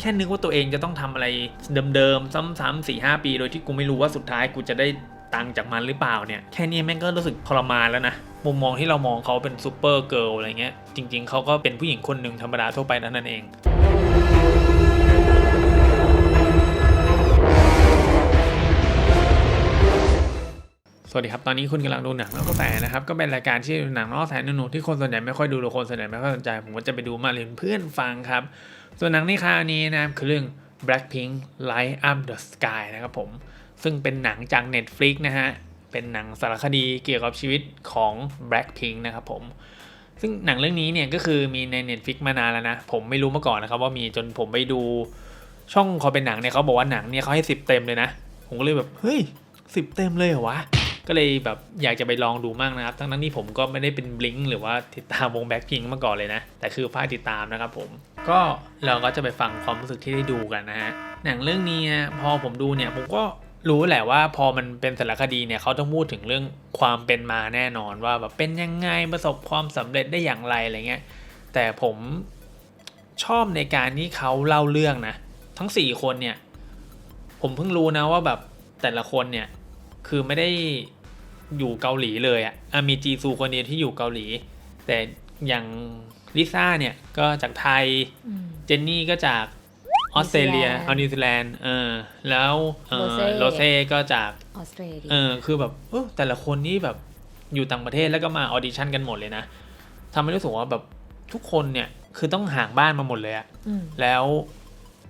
แค่นึกว่าตัวเองจะต้องทำอะไรเดิมๆซ้ำๆสี่ห้าปี โดยที่กูไม่รู้ว่าสุดท้ายกูจะได้ตังจากมันหรือเปล่าเนี่ย แค่นี้แม่งก็รู้สึกทรมานแล้วนะ มุมมองที่เรามองเขาเป็นซูเปอร์เกิร์ลอะไรเงี้ย จริง ๆ เขาก็เป็นผู้หญิงคนหนึ่งธรรมดาทั่วไปนั่นเองสวัสดีครับ ตอนนี้คุณกำลังดูหนังนอกกระแสนะครับ ก็เป็นรายการที่หนังนอกแสหนุ่มๆที่คนส่วนใหญ่ไม่ค่อยดูหรือคนส่วนใหญ่ไม่ค่อยสนใจ ผมก็จะไปดูมาเรียนเพื่อนฟังครับ ส่วนหนังในคราวนี้นะครับคือเรื่อง Blackpink Light Up the Sky นะครับผม ซึ่งเป็นหนังจาก Netflix นะฮะ เป็นหนังสารคดีเกี่ยวกับชีวิตของ Blackpink นะครับผม ซึ่งหนังเรื่องนี้เนี่ยก็คือมีใน Netflix มานานแล้วนะ ผมไม่รู้มาก่อนนะครับว่ามีจนผมไปดูช่องคอเป็นหนังเนี่ยเขาบอกว่าหนังเนี่ยเขาให้ 10 เต็มเลยนะ ผมก็เลยแบบ เฮ้ย 10 เต็มเลยเหรอวะ ก็เลยแบบอยากจะไปลองดูมั่งนะครับ ทั้งนั้นที่ผมก็ไม่ได้เป็นบลิงหรือว่าติดตามวงแบ็คพิงมาก่อนเลยนะ แต่คือฝ้ายติดตามนะครับผม ก็เราก็จะไปฟังความรู้สึกที่ได้ดูกันนะฮะหนังเรื่องนี้พอผมดูเนี่ยผมก็รู้แหละว่าพอมันเป็นสารคดีเนี่ยเขาต้องพูดถึงเรื่องความเป็นมาแน่นอนว่าแบบเป็นยังไงประสบความสำเร็จได้อย่างไรอะไรเงี้ยแต่ผมชอบในการที่เขาเล่าเรื่องนะ ทั้ง 4 คนเนี่ย ผมเพิ่งรู้นะว่าแบบแต่ละคนเนี่ย คือไม่ได้อยู่เกาหลีเลยอะอะมีจีซูคนเดียวที่อยู่เกาหลี แต่อย่าง ลิซ่าเนี่ยก็จากไทยอืมเจนนี่ก็จากออสเตรเลียนิวซีแลนด์เอานิวซีแลนด์เออแล้วเออโรเซ่โรเซ่ก็จากออสเตรเลียเออคือแบบเออแต่ละคนนี่แบบอยู่ต่างประเทศแล้วก็มาออดิชั่นกันหมดเลยนะทำให้รู้สึกว่าแบบทุกคนเนี่ยคือต้องห่างบ้านมาหมดเลยอะมแล้ว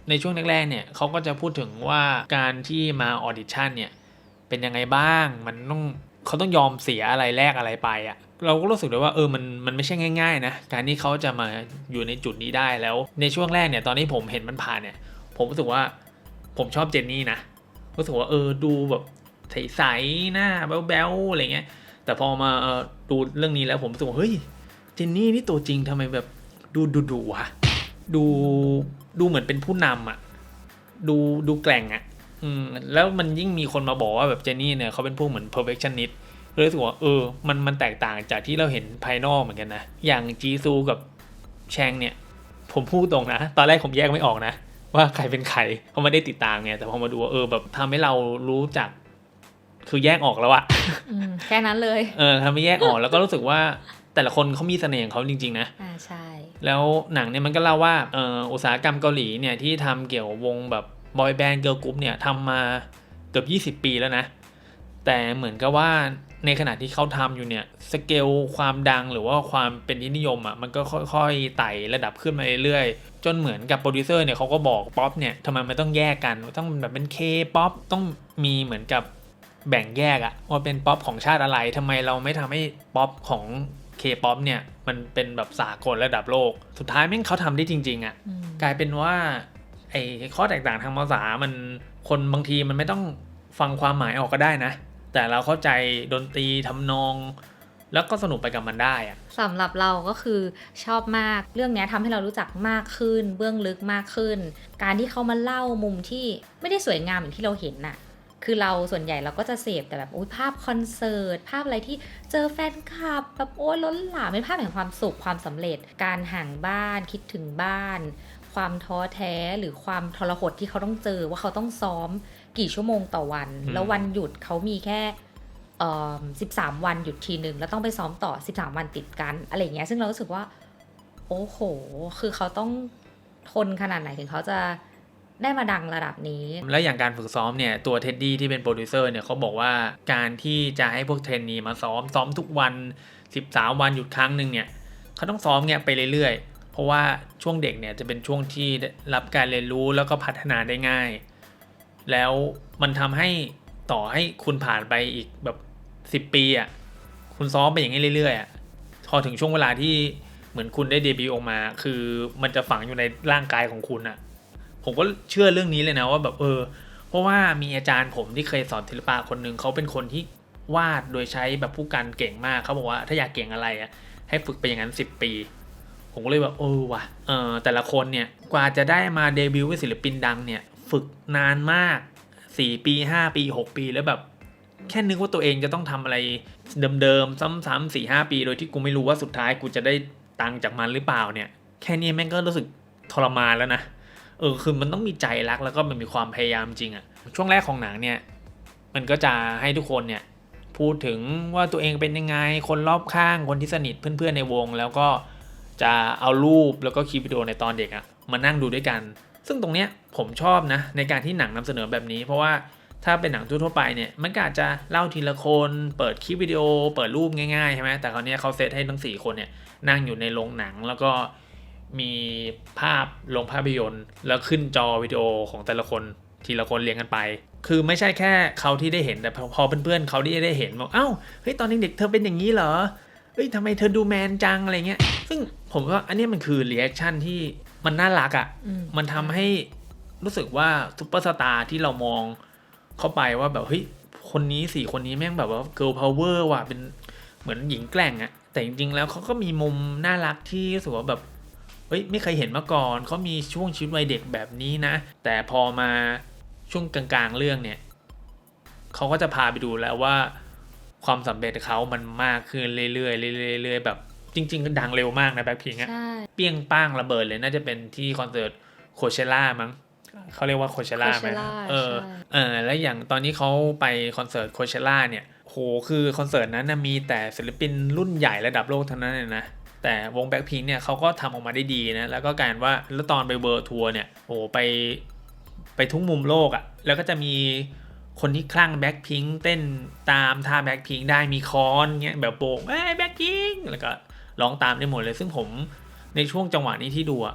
ในช่วงแรกๆเนี่ยเขาก็จะพูดถึงว่าการที่มาออดิชั่นเนี่ยเป็นยังไงบ้างมันต้อง เขาต้องยอมเสียอะไรแลกอะไรไปอะ่ะเราก็รู้สึกเลยว่าเออมันมันไม่ใช่ง่าย ๆ นะ การที่เขาจะมาอยู่ในจุดนี้ได้แล้ว ในช่วงแรกเนี่ยตอนที่ผมเห็นมันผ่านเนี่ย ผมรู้สึกว่าผมชอบเจนนี่นะรู้สึกว่าเออดูแบบใสๆหน้าแบ๊วๆอะไรเงี้ย แต่พอมาออดูเรื่องนี้แล้วผมรู้สึกว่าเฮ้ยเจนนี่นี่ตัวจริงทำไมแบบดูดุดุวะดูดูเหมือนเป็นผู้นำอะดูดูแกร่งอะ อืมแล้วมันยิ่งมีคนมาบอกว่าแบบเจนนี่เนี่ยเขาเป็นพวกเหมือน perfectionist เลยรู้สึกว่าเออ มันมันแตกต่างจากที่เราเห็นภายนอกเหมือนกันนะ อย่างจีซูกับแชงเนี่ย ผมพูดตรงนะ ตอนแรกผมแยกไม่ออกนะ ว่าใครเป็นใครเพราะไม่ได้ติดตามไงแต่พอมาดูว่าเออแบบทำให้เรารู้จัก คือแยกออกแล้วอะอืมแค่นั้นเลย เออทำให้แยกออกแล้วก็รู้สึกว่าแต่ละคนเขามีเสน่ห์ของเขาจริง ๆ นะ อ่าใช่ แล้วหนังเนี่ยมันก็เล่าว่าเอ่ออุตสาหกรรมเกาหลีเนี่ยที่ทำเกี่ยวกับวงแบบ บอยแบนด์เกิร์ลกรุ๊ปเนี่ยทำมาเกือบ 20 ปีแล้วนะ แต่เหมือนกับว่าในขณะที่เขาทำอยู่เนี่ยสเกลความดังหรือว่าความเป็นที่นิยมอะมันก็ค่อยๆไต่ระดับขึ้นมาเรื่อยๆ จนเหมือนกับโปรดิวเซอร์เนี่ยเขาก็บอกป๊อปเนี่ยทำไมมันต้องแยกกัน ต้องแบบเป็นเคป๊อปต้องมีเหมือนกับแบ่งแยกอะว่าเป็นป๊อปของชาติอะไรทำไมเราไม่ทำให้ป๊อปของเคป๊อปเนี่ยมันเป็นแบบสากลระดับโลก สุดท้ายแม่งเขาทำได้จริง ๆอะ่ะอืมกลายเป็นว่า ไอ้ข้อแตกต่างทางภาษามันคนบางทีมันไม่ต้องฟังความหมายออกก็ได้นะ แต่เราเข้าใจดนตรีทำนอง แล้วก็สนุกไปกับมันได้อะสำหรับเราก็คือชอบมากเรื่องนี้ทำให้เรารู้จักมากขึ้น เบื้องลึกมากขึ้น การที่เขามาเล่ามุมที่ไม่ได้สวยงามอย่างที่เราเห็นน่ะคือเราส่วนใหญ่เราก็จะเสพแต่แบบภาพคอนเสิร์ต ภาพอะไรที่เจอแฟนคลับแบบโอ้ยล้นหลามเป็นภาพแห่งความสุขความสำเร็จ การห่างบ้านคิดถึงบ้าน ความท้อแท้หรือความทรหดที่เขาต้องเจอว่าเขาต้องซ้อมกี่ชั่วโมงต่อวัน แล้ววันหยุดเขามีแค่เอ่อ13วันหยุดทีหนึ่งแล้วต้องไปซ้อมต่อ13วันติดกันอะไรอย่างเงี้ยซึ่งเรารู้สึกว่า โอ้โห คือเขาต้องทนขนาดไหนถึงเขาจะได้มาดังระดับนี้ และอย่างการฝึกซ้อมเนี่ย ตัวเท็ดดี้ที่เป็นโปรดิวเซอร์เนี่ยเขาบอกว่าการที่จะให้พวกเทรนนีมาซ้อมซ้อมทุกวัน 13 วันหยุดครั้งหนึ่งเนี่ยเขาต้องซ้อมเนี่ยไปเรื่อยๆ เพราะว่าช่วงเด็กเนี่ยจะเป็นช่วงที่รับการเรียนรู้แล้วก็พัฒนาได้ง่าย แล้วมันทำให้ต่อให้คุณผ่านไปอีกแบบ 10 ปีอะคุณซ้อมไปอย่างนี้เรื่อยๆอะพอถึงช่วงเวลาที่เหมือนคุณได้เดบิวต์ออกมา คือมันจะฝังอยู่ในร่างกายของคุณอะผมก็เชื่อเรื่องนี้เลยนะว่าแบบเออ เพราะว่ามีอาจารย์ผมที่เคยสอนศิลปะคนหนึ่งเขาเป็นคนที่วาดโดยใช้แบบผู้กันเก่งมากเขาบอกว่าถ้าอยากเก่งอะไรอะให้ฝึกไปอย่างนั้นสิบปี ผมก็เลยแบบเออว่ะเออแต่ละคนเนี่ยกว่าจะได้มาเดบิวต์เป็นศิลปินดังเนี่ยฝึกนานมากสี่ปีห้าปีหกปีแล้วแบบแค่นึกว่าตัวเองจะต้องทำอะไรเดิมๆซ้ำๆสี่ห้าปี โดยที่กูไม่รู้ว่าสุดท้ายกูจะได้ตังค์จากมันหรือเปล่าเนี่ย แค่นี้แม่งก็รู้สึกทรมานแล้วนะเออคือมันต้องมีใจรักแล้วก็มันมีความพยายามจริงอะช่วงแรกของหนังเนี่ย มันก็จะให้ทุกคนเนี่ย พูดถึงว่าตัวเองเป็นยังไงคนรอบข้างคนที่สนิทเพื่อนๆในวง แล้วก็ จะเอารูปแล้วก็คลิปวิดีโอในตอนเด็กอะมานั่งดูด้วยกัน ซึ่งตรงเนี้ยผมชอบนะในการที่หนังนำเสนอแบบนี้ เพราะว่าถ้าเป็นหนังทั่วไปเนี่ยมันก็อาจจะเล่าทีละคนเปิดคลิปวิดีโอ เปิดรูปง่ายๆใช่ไหมแต่คราวเนี้ยเขาเซตให้ทั้งสี่คนเนี่ยนั่งอยู่ในโรงหนังแล้วก็มีภาพลงภาพยนตร์ แล้วขึ้นจอวิดีโอของแต่ละคนทีละคนเรียงกันไป คือไม่ใช่แค่เขาที่ได้เห็นแต่พอเพื่อนๆเขาที่ได้เห็นบอกเอ้าเฮ้ยตอนเด็กๆเธอเป็นอย่างนี้เหรอ ฮ้ยทำไมเธอดูแมนจังอะไรเงี้ย ซึ่งผมว่าอันเนี้ยมันคือรีแอคชั่นที่มันน่ารักอะ่ะอืมันทำให้รู้สึกว่าซุปเปอร์สตาร์ที่เรามองเข้าไปว่าแบบเฮ้ยคนนี้สี่คนนี้แม่งแบบว่าเกิ l ลพาวเวอร์ว่ะเป็นเหมือนหญิงแกร่งอะแต่จริงๆแล้วเขาก็มีมุมน่ารักที่รู้สึกว่าแบบเฮ้ยไม่เคยเห็นมาก่อนเขามีช่วงชีวิตวัยเด็กแบบนี้นะ แต่พอมาช่วงกลางๆเรื่องเนี่ยเขาก็จะพาไปดูแล้วว่า ความสำเร็จเขามันมากขึ้นเรื่อยๆเรื่อยๆเรื่อยๆแบบจริง ๆ ก็ดังเร็วมากนะแบ็คพิงอะใช่เปี้ยงป้างระเบิดเลยน่าจะเป็นที่คอนเสิร์ตโคเชล่ามั้งเขาเรียกว่าโคเชล่าไหม Coachella เออใช่เออ แล้วอย่างตอนนี้เขาไปคอนเสิร์ตโคเชล่าเนี่ย โห คือคอนเสิร์ตนั้นนะมีแต่ศิลปินรุ่นใหญ่ระดับโลกเท่านั้นเลยนะ แต่วงแบ็คพิงเนี่ยเขาก็ทำออกมาได้ดีนะ แล้วก็กลารว่า แล้วตอนไปเบอร์ทัวร์เนี่ยโอ้ไป ไปทุกมุมโลกอะ่ะ แล้วก็จะมี คนที่คลั่งแบ็คพิงเต้นตามท่าแบ็คพิงได้มีคอนเงี้ยแบบโบกเอ้ยแบ็คพิงแล้วก็ร้องตามได้หมดเลย ซึ่งผมในช่วงจังหวะนี้ที่ดูอะ่ะ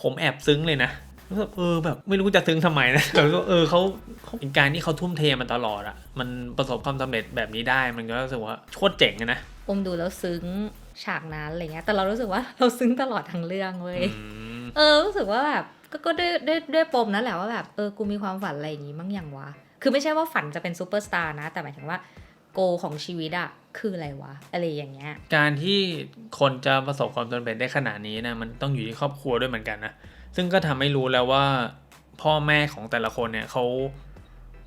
ผมแอบซึ้งเลยนะรู้สึกเออแบบไม่รู้จะซึ้งทำไมนะแต่ก็เออเขาเขาเป็นการที่เขาทุ่มเทมันตลอดอะ่ะมันประสบความสำเร็จแบบนี้ได้มันก็รู้สึกว่าโคตรเจ๋งอะนะปมดูแล้วซึ้งฉากนั้นอะไรเงี้ย แต่เรารู้สึกว่าเราซึ้งตลอดทั้งเรื่องเว้ยอืมเออรู้สึกว่าแบบก็ก็ด้วยด้วยด้วยปมนั่นแหละว่าแบบเออกูมีความฝันอะไรอย่างงี้มั้งอย่างวะ คือไม่ใช่ว่าฝันจะเป็นซูเปอร์สตาร์นะ แต่หมายถึงว่าโกของชีวิตอะคืออะไรวะ อะไรอย่างเงี้ย การที่คนจะประสบความสำเร็จได้ขนาดนี้นะมันต้องอยู่ที่ครอบครัวด้วยเหมือนกันนะ ซึ่งก็ทำให้รู้แล้วว่า พ่อแม่ของแต่ละคนเนี่ยเขา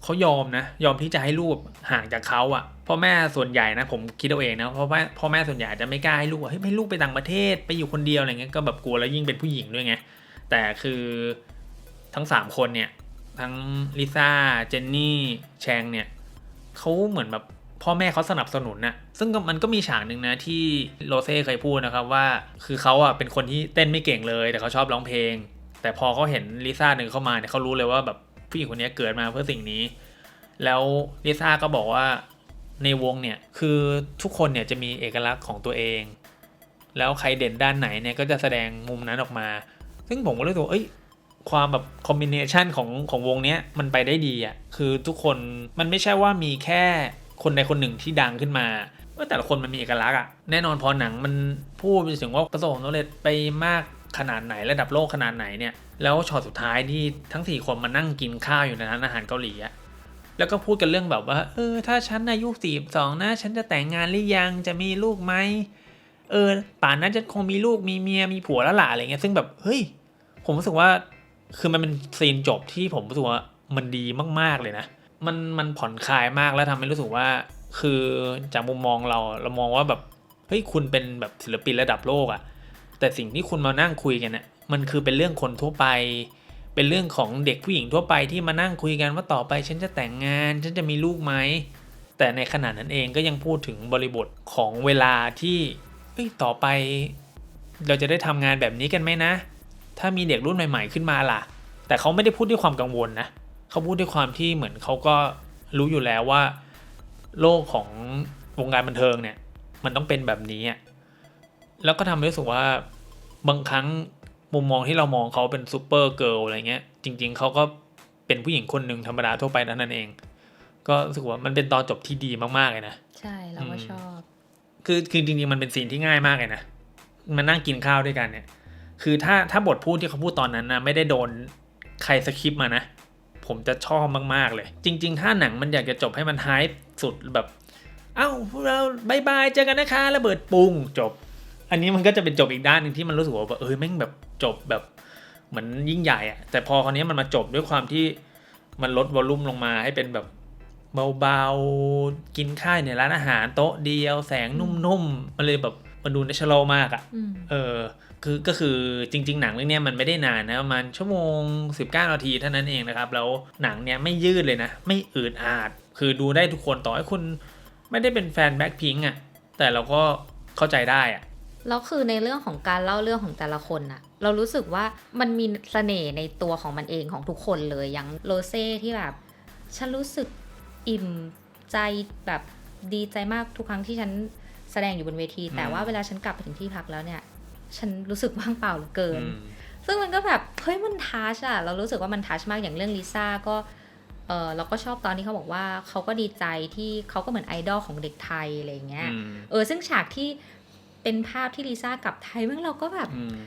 เขายอมนะ ยอมที่จะให้ลูกห่างจากเขาอะพ่อแม่ส่วนใหญ่นะผมคิดเอาเองนะเพราะว่าพ่อแม่ส่วนใหญ่จะไม่กล้าให้ลูกเฮ้ยให้ลูกไปต่างประเทศไปอยู่คนเดียวอะไรเงี้ยก็แบบกลัวแล้วยิ่งเป็นผู้หญิงด้วยไงแต่คือทั้งสามคนเนี่ย ทั้งลิซ่าเจนนี่แชงเนี่ยเขาเหมือนแบบพ่อแม่เขาสนับสนุนน่ะซึ่งมันก็มีฉากหนึ่งนะที่โรเซ่เคยพูดนะครับว่า คือเขาอะเป็นคนที่เต้นไม่เก่งเลย แต่เขาชอบร้องเพลง แต่พอเขาเห็นลิซ่าหนึ่งเข้ามาเนี่ยเขารู้เลยว่าแบบผู้หญิงคนนี้เกิดมาเพื่อสิ่งนี้ แล้วลิซ่าก็บอกว่าในวงเนี่ยคือทุกคนเนี่ยจะมีเอกลักษณ์ของตัวเอง แล้วใครเด่นด้านไหนเนี่ยก็จะแสดงมุมนั้นออกมา ซึ่งผมก็รู้สึกว่าเอ้ย ความแบบคอมบิเนชันของของวงเนี้ยมันไปได้ดีอะ่ะคือทุกคนมันไม่ใช่ว่ามีแค่คนใดคนหนึ่งที่ดังขึ้นมาว่าแต่ละคนมันมีเอกลักษณ์อะ่ะแน่นอนพอหนังมันพูดไปถึงว่าประสบความสำเร็จไปมากขนาดไหนระดับโลกขนาดไหนเนี่ยแล้วช็อตสุดท้ายที่ทั้งสี่คนมานั่งกินข้าวอยู่ในร้านอาหารเกาหลีอะแล้วก็พูดกันเรื่องแบบว่า เออ ถ้าฉันอายุสี่สองนะฉันจะแต่งงานหรือยังจะมีลูกไหมเออป่านนั้นจะคงมีลูกมีเมียมีผัวแล้วล่ะอะไรเงี้ยซึ่งแบบเฮ้ยผมรู้สึกว่า คือมันเป็นซีนจบที่ผมรู้สึกว่ามันดีมาก ๆเลยนะ มันมันผ่อนคลายมากแล้วทำให้รู้สึกว่า คือจากมุมมองเราเรามองว่าแบบเฮ้ยคุณเป็นแบบศิลปินระดับโลกอะแต่สิ่งที่คุณมานั่งคุยกันเนี่ยมันคือเป็นเรื่องคนทั่วไป เป็นเรื่องของเด็กผู้หญิงทั่วไปที่มานั่งคุยกันว่าต่อไปฉันจะแต่งงาน ฉันจะมีลูกไหมแต่ในขณะนั้นเองก็ยังพูดถึงบริบทของเวลาที่เอ้ยต่อไป เราจะได้ทำงานแบบนี้กันไหมนะ ถ้ามีเด็กรุ่นใหม่ ๆ ขึ้นมาล่ะ แต่เขาไม่ได้พูดด้วยความกังวลนะเขาพูดด้วยความที่เหมือนเขาก็รู้อยู่แล้วว่า โลกของวงการบันเทิงเนี่ย มันต้องเป็นแบบนี้อะแล้วก็ทำให้รู้สึกว่าบางครั้งมุมมองที่เรามองเขาเป็นซูเปอร์เกิร์ลอะไรเงี้ย จริง ๆเขาก็เป็นผู้หญิงคนหนึ่งธรรมดาทั่วไปเท่านั้นเอง ก็รู้สึกว่ามันเป็นตอนจบที่ดีมากๆเลยนะ ใช่เราก็อืมชอบ คือคือจริงๆมันเป็นซีนที่ง่ายมากเลยนะมานั่งกินข้าวด้วยกันเนี่ย คือถ้าถ้าบทพูดที่เขาพูดตอนนั้นนะไม่ได้โดนใครสคริปต์มานะ ผมจะชอบมาก ๆ เลย จริง ๆ ถ้าหนังมันอยากจะจบให้มันไฮป์สุดแบบ เอ้าพวกเราบายบายเจอกันนะคะระเบิดปุงจบ อันนี้มันก็จะเป็นจบอีกด้านหนึ่งที่มันรู้สึกว่าแบบเออแม่งแบบจบแบบเหมือนยิ่งใหญ่อะแต่พอคราวนี้มันมาจบด้วยความที่มันลดวอลลุ่มลงมาให้เป็นแบบเบาๆ กินข้าวในร้านอาหารโต๊ะเดียวแสงนุ่มๆ มันเลยแบบมันดูเนเชอรัลมากอะอืมเออ คือก็คือจริง ๆ หนังเรื่องนี้มันไม่ได้นานนะประมาณชั่วโมง 19 นาทีเท่านั้นเองนะครับ แล้วหนังเนี้ยไม่ยืดเลยนะ ไม่อืดอาด คือดูได้ทุกคนต่อให้คุณไม่ได้เป็นแฟนแบ็คพิงอะแต่เราก็เข้าใจได้อะแล้วคือในเรื่องของการเล่าเรื่องของแต่ละคนอะเรารู้สึกว่ามันมีเสน่ห์ในตัวของมันเองของทุกคนเลยอย่างโรเซ่ที่แบบ ฉันรู้สึกอิ่มใจแบบดีใจมากทุกครั้งที่ฉันแสดงอยู่บนเวที แต่ว่าเวลาฉันกลับไปถึงที่พักแล้วเนี่ย ฉันรู้สึกว่างเปล่าเหลือเกินอืมซึ่งมันก็แบบเฮ้ยมันทัชอะเรารู้สึกว่ามันทัชมากอย่างเรื่องลิซ่าก็เออเราก็ชอบตอนที่เขาบอกว่าเขาก็ดีใจที่เขาก็เหมือนไอดอลของเด็กไทยอะไรอย่างเงี้ยอืมเออซึ่งฉากที่เป็นภาพที่ลิซ่ากลับไทยเมื่อเราก็แบบอืม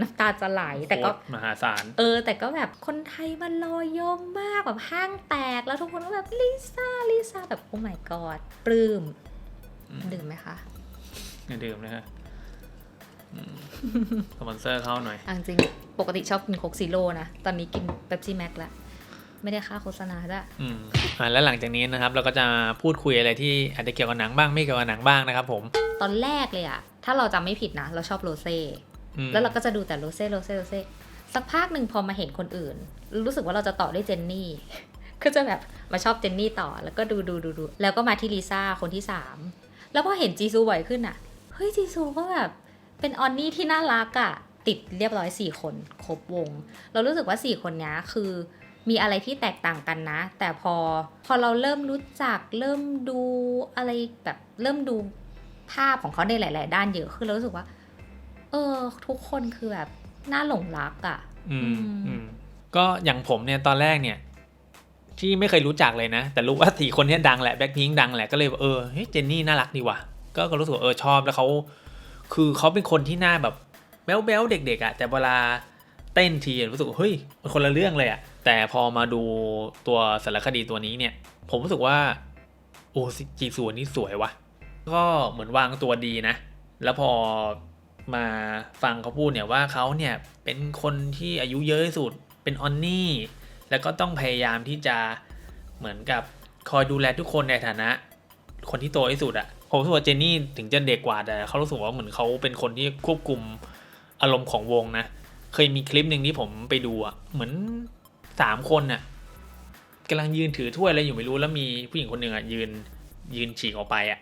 น้ำตาจะไหลแต่ก็โคตรมหาศาลเออ แต่ก็แบบคนไทยมันรอยอมมากแบบห้างแตกแล้วทุกคนก็แบบลิซ่าลิซ่าแบบโอ้ my god ปลื้มอืมดื่มไหมคะอย่าดื่มนะฮะอืม สปอนเซอร์เข้าหน่อยเอาจริงๆปกติชอบกินโคกซีโร่นะ ตอนนี้กินเ e ปซี่แม็กแล้วไม่ได้ค่าโฆษณาด้วยอืมอ่าแล้วหลังจากนี้นะครับ เราก็จะพูดคุยอะไรที่อาจจะเกี่ยวกับหนังบ้างไม่เกี่ยวกับหนังบ้างนะครับผม ตอนแรกเลยอะถ้าเราจำไม่ผิดนะ เราชอบโรเซ่อืมแล้วเราก็จะดูแต่โรเซ่โรเซ่โรเซ่ สักพักหนึ่งพอมาเห็นคนอื่น รู้สึกว่าเราจะต่อด้วยเจนนี่ ก็จะแบบมาชอบเจนนี่ต่อ แล้วก็ดูดูดูดู แล้วก็มาที่ลิซ่าคนที่สาม แล้วพอเห็นจีซูบ่อยขึ้นอะเฮ้ยจีซูก็แบบ เป็นออนนี่ที่น่ารักอะติดเรียบร้อยสี่คนครบวง เรารู้สึกว่าสี่คนนี้คือมีอะไรที่แตกต่างกันนะ แต่พอพอเราเริ่มรู้จัก เริ่มดูอะไรแบบเริ่มดูภาพของเขาในหลาย ๆ ด้านเยอะขึ้นเรารู้สึกว่า เออ ทุกคนคือแบบน่าหลงรักอะ่ะ อืมอืมอืมก็อย่างผมเนี่ยตอนแรกเนี่ย ที่ไม่เคยรู้จักเลยนะ แต่รู้ว่าสี่คนเนี้ดังแหละแบ็คพิงดังแหละก็เลยเออเฮ้ยเจนนี่น่ารักดีว่ะก็ก็รู้สึกว่าเออชอบแล้วเขา คือเขาเป็นคนที่หน้าแบบแบ๊วแบ๊วๆเด็กๆอะ่ะแต่เวลาเต้นทีรู้สึกเฮ้ยมันคนละเรื่องเลยอะ่ะแต่พอมาดูตัวสารคดีตัวนี้เนี่ย ผมรู้สึกว่า โอ้จีส่วนนี้สวยว่ะ ก็เหมือนวางตัวดีนะ แล้วพอมาฟังเขาพูดเนี่ยว่าเขาเนี่ยเป็นคนที่อายุเยอะที่สุดเป็นออนนี่แล้วก็ต้องพยายามที่จะเหมือนกับคอยดูแลทุกคนในฐานะ คนที่โตที่สุดอะผมรู้สึกว่าเจนนี่ถึงจะเด็กกว่าแต่เขารู้สึกว่าเหมือนเขาเป็นคนที่ควบคุมอารมณ์ของวงนะ เคยมีคลิปหนึ่งที่ผมไปดูอะเหมือนสามคนน่ะกำลังยืนถือถ้วยอะไรอยู่ไม่รู้แล้วมีผู้หญิงคนหนึ่งอะยืนยืนฉีกออกไปอะ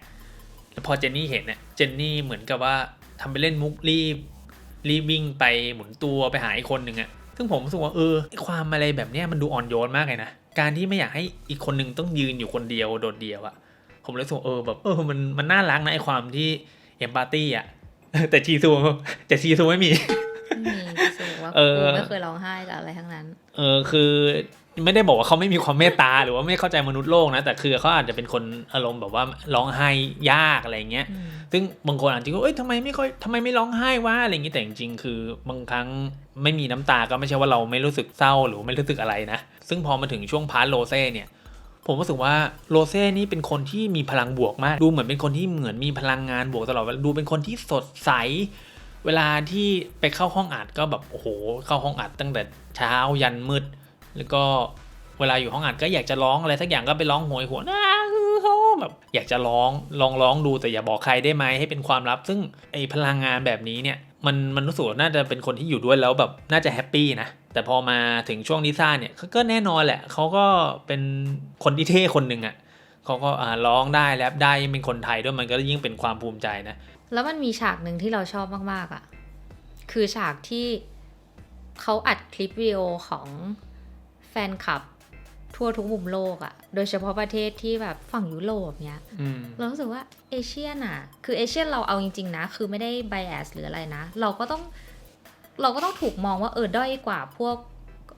แล้วพอเจนนี่เห็นเนี่ยเจนนี่เหมือนกับว่าทำไปเล่นมุกรีบรีบวิ่งไปหมุนตัวไปหาอีกคนหนึ่งอะซึ่งผมรู้สึกว่าเออความอะไรแบบเนี้ยมันดูอ่อนโยนมากเลยนะ การที่ไม่อยากให้อีกคนหนึ่งต้องยืนอยู่คนเดียวโดดเดียวอะ ผมเลยรู้สึกว่าเออแบบเออมันมันน่ารักนะไอ้ความที่เอมพัตตี้อะแต่ชีซูแต่ชีซูไม่มีไม่มีจีซูบอกว่าเออกูไม่เคยร้องไห้กับอะไรทั้งนั้น เออคือไม่ได้บอกว่าเขาไม่มีความเมตตาหรือว่าไม่เข้าใจมนุษย์โลกนะ แต่คือเขาอาจจะเป็นคนอารมณ์แบบว่าร้องไห้ยากอะไรเงี้ยอืมซึ่งบางคนอาจจะว่าเอ้ยทำไมไม่ค่อยทำไมไม่ร้องไห้วะอะไรอย่างงี้แต่จริงๆคือบางครั้งไม่มีน้ำตาก็ไม่ใช่ว่าเราไม่รู้สึกเศร้าหรือไม่รู้สึกอะไรนะ ซึ่งพอมาถึงช่วงพาร์ทโรเซ่เนี่ย ผมรู้สึกว่าโรเซ่นี่เป็นคนที่มีพลังบวกมาก ดูเหมือนเป็นคนที่เหมือนมีพลังงานบวกตลอดดูเป็นคนที่สดใส เวลาที่ไปเข้าห้องอัดก็แบบโอ้โหเข้าห้องอัดตั้งแต่เช้ายันมืด แล้วก็เวลาอยู่ห้องอัดก็อยากจะร้องอะไรสักอย่างก็ไปร้องโหยหวนอ้าฮือโฮแบบอยากจะร้องลองร้องดูแต่อย่าบอกใครได้ไหมให้เป็นความลับ ซึ่งไอพลังงานแบบนี้เนี่ยมันมันรู้สึกน่าจะเป็นคนที่อยู่ด้วยแล้วแบบน่าจะแฮปปี้นะ แต่พอมาถึงช่วงลิซ่าเนี่ยเขาก็แน่นอนแหละเขาก็เป็นคนที่เท่คนหนึ่งอะ่ะเขาก็อ่าร้องได้แรปได้ยังเป็นคนไทยด้วยมันก็ยิ่งเป็นความภูมิใจนะ แล้วมันมีฉากหนึ่งที่เราชอบมากๆอะ่ะ คือฉากที่เขาอัดคลิปวิดีโอของแฟนคลับทั่วทุกมุมโลกอะ่ะ โดยเฉพาะประเทศที่แบบฝั่งยุโรปเนี้ยอืมเรารู้สึกว่าเอเชียนอะคือเอเชียนเราเอาจริง ๆ นะ คือไม่ได้ bias หรืออะไรนะ เราก็ต้อง เราก็ต้องถูกมองว่าเออด้อยกว่าพวก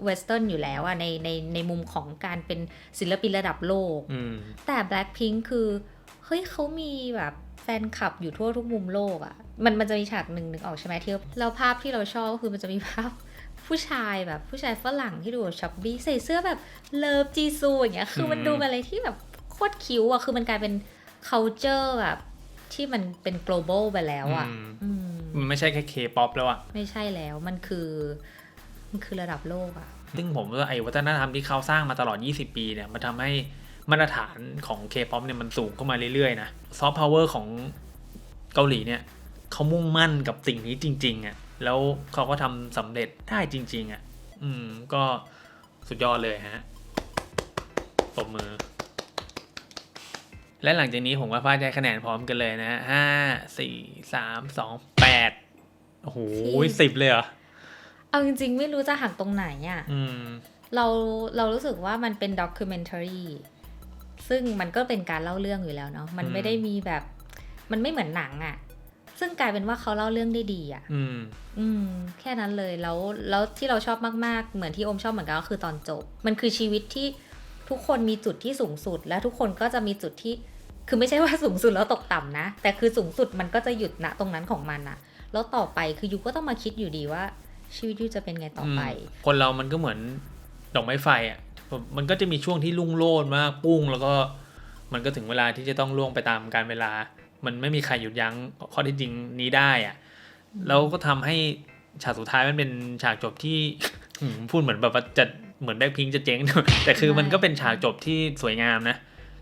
เวสเทิร์นอยู่แล้วอะในในในมุมของการเป็นศิลปินระดับโลกอืมแต่ Blackpink คือ เฮ้ยเขามีแบบแฟนคลับอยู่ทั่วทุกมุมโลกอะ่ะมันมันจะมีฉากหนึ่งนึกออกใช่ไหมที่แล้วภาพที่เราชอบก็คือมันจะมีภาพผู้ชายแบบผู้ชายฝรั่งที่ดูช็อปบี้ใส่เสื้อแบบเลิฟจีซูอย่างเงี้ยคือมันอืมดูเป็นอะไรที่แบบโคตรคิ้วอะคือมันกลายเป็น culture แบบที่มันเป็น global ไปแล้วอะอื มอืมมันไม่ใช่แค่เคป๊อปแล้วอะไม่ใช่แล้วมันคือ มันคือระดับโลกอะซึ่งผมว่าไอ้วัฒนธรรมที่เขาสร้างมาตลอด 20 ปีเนี่ยมันทำให้มาตรฐานของ K-POP เนี่ยมันสูงเข้ามาเรื่อยๆนะซอฟต์พาวเวอร์ของเกาหลีเนี่ยเขามุ่งมั่นกับสิ่งนี้จริงๆอะ่ะแล้วเขาก็ทำสำเร็จได้จริง ๆอะอืมก็สุดยอดเลยฮะตบมือ และหลังจากนี้ผมกับฟ้าได้คะแนนพร้อมกันเลยนะฮะห้าสี่สามสองแปดโอ้โหสิบเลยเหรอ เอาจริงๆ ไม่รู้จะหักตรงไหนอะอืมเราเรารู้สึกว่ามันเป็นด็อกิเมนทารีซึ่งมันก็เป็นการเล่าเรื่องอยู่แล้วเนาะมันอืมไม่ได้มีแบบ มันไม่เหมือนหนังอะ่ะ ซึ่งกลายเป็นว่าเขาเล่าเรื่องได้ดีอะ่ะ อืม อืม แค่นั้นเลยแล้วแล้วที่เราชอบมากๆ เหมือนที่โอมชอบเหมือนกันก็คือตอนจบ มันคือชีวิตที่ ทุกคนมีจุดที่สูงสุด และทุกคนก็จะมีจุดที่คือไม่ใช่ว่าสูงสุดแล้วตกต่ำนะ แต่คือสูงสุดมันก็จะหยุดณตรงนั้นของมันอะแล้วต่อไปคือยูก็ต้องมาคิดอยู่ดีว่า ชีวิตยูจะเป็นไงต่อไป คนเรามันก็เหมือนดอกไม้ไฟอะมันก็จะมีช่วงที่รุ่งโรจน์มากปุ้ง แล้วก็มันก็ถึงเวลาที่จะต้องล่วงไปตามการเวลา มันไม่มีใครหยุดยั้งข้อที่จริงนี้ได้อะแล้วก็ทำให้ฉากสุดท้ายมันเป็นฉากจบที่พูดเหมือนแบบว่าจะ เหมือนแบ็คพิงจะเจ๊งแต่คือมันก็เป็นฉากจบที่สวยงามนะ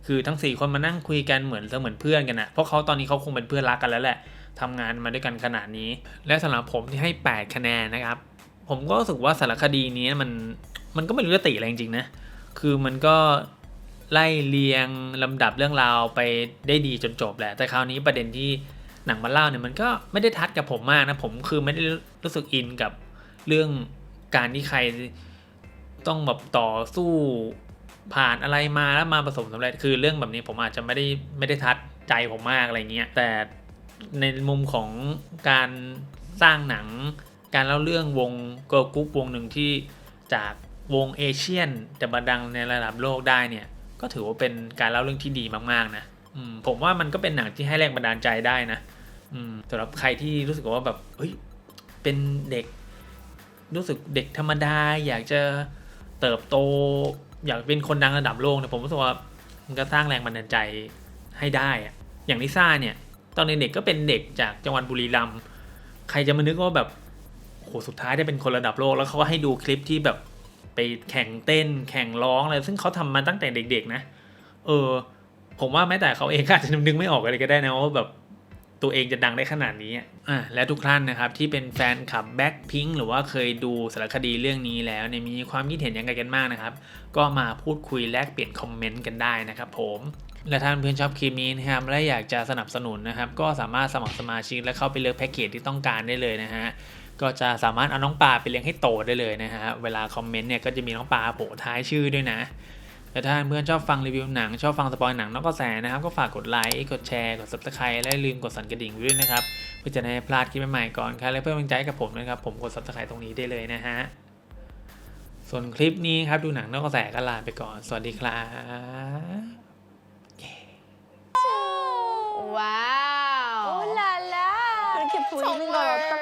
คือทั้งสี่คนมานั่งคุยกันเหมือนเสมือนเพื่อนกันนะเพราะเขาตอนนี้เขาคงเป็นเพื่อนรักกันแล้วแหละทำงานมาด้วยกันขนาดนี้ และสำหรับผมที่ให้ 8 คะแนนนะครับ ผมก็รู้สึกว่าสารคดีนี้มันมันก็ไม่รู้จะติอะไรจริงๆนะ คือมันก็ไล่เรียงลำดับเรื่องราวไปได้ดีจนจบแหละ แต่คราวนี้ประเด็นที่หนังมาเล่าเนี่ยมันก็ไม่ได้ทัดกับผมมากนะ ผมคือไม่ได้รู้สึกอินกับเรื่องการที่ใคร ต้องแบบต่อสู้ผ่านอะไรมาแล้วมาประสบสำเร็จคือเรื่องแบบนี้ผมอาจจะไม่ได้ไม่ได้ทัดใจผมมากอะไรเงี้ยแต่ในมุมของการสร้างหนัง การเล่าเรื่องวงเกิร์ลกรุ๊ปวงหนึ่งที่จากวงเอเชียนจะมาดังในระดับโลกได้เนี่ย ก็ถือว่าเป็นการเล่าเรื่องที่ดีมากๆนะมผมว่ามันก็เป็นหนังที่ให้แรงบันดาลใจได้นะสำหรับใครที่รู้สึกว่าแบบเฮ้ยเป็นเด็ก รู้สึกเด็กธรรมดาอยากจะ เติบโตอยากเป็นคนดังระดับโลกเนี่ยผมรู้สึกว่ามันก็สร้างแรงบันดาลใจให้ได้อะอย่างลิซ่าเนี่ย ตอนเด็กๆก็เป็นเด็กจากจังหวัดบุรีรัมย์ใครจะมานึกว่าแบบโหสุดท้ายได้เป็นคนระดับโลก แล้วเขาก็ให้ดูคลิปที่แบบไปแข่งเต้น แข่งร้องอะไรซึ่งเขาทำมาตั้งแต่เด็ก ๆ นะ เออ ผมว่าแม้แต่เขาเองก็อาจจะนึกไม่ออกอะไรก็ได้นะว่าแบบ ตัวเองจะดังได้ขนาดนี้อะและทุกท่านนะครับที่เป็นแฟนคลับแบ็คพิงหรือว่าเคยดูสารคดีเรื่องนี้แล้วเนี่ยมีความคิดเห็นยังไงกันบ้างนะครับ ก็มาพูดคุยแลกเปลี่ยนคอมเมนต์กันได้นะครับผมและท่านเพื่อนชอบคลิปนี้นะครับและอยากจะสนับสนุนนะครับ ก็สามารถสมัครสมาชิกและเข้าไปเลือกแพ็กเกจที่ต้องการได้เลยนะฮะก็จะสามารถเอาน้องปลาไปเลี้ยงให้โตได้เลยนะฮะเวลาคอมเมนต์เนี่ยก็จะมีน้องปลาโผล่ท้ายชื่อด้วยนะ แต่ถ้าเพื่อนชอบฟังรีวิวหนัง ชอบฟังสปอยหนังนอกกระแสนะครับ ก็ฝากกดไลค์ กดแชร์ กด subscribe และลืมกดสั่นกระดิ่งด้วยนะครับ เพื่อจะได้พลาดคลิปใหม่ๆก่อนใครและเพื่อนกำลังใจกับผมนะครับ ผมกด subscribe ตรงนี้ได้เลยนะฮะ ส่วนคลิปนี้ครับดูหนังนอกกระแสก็ลาไปก่อน สวัสดีครับว้าว โอ้ลาลา 이렇게 보이는 걸 어떻게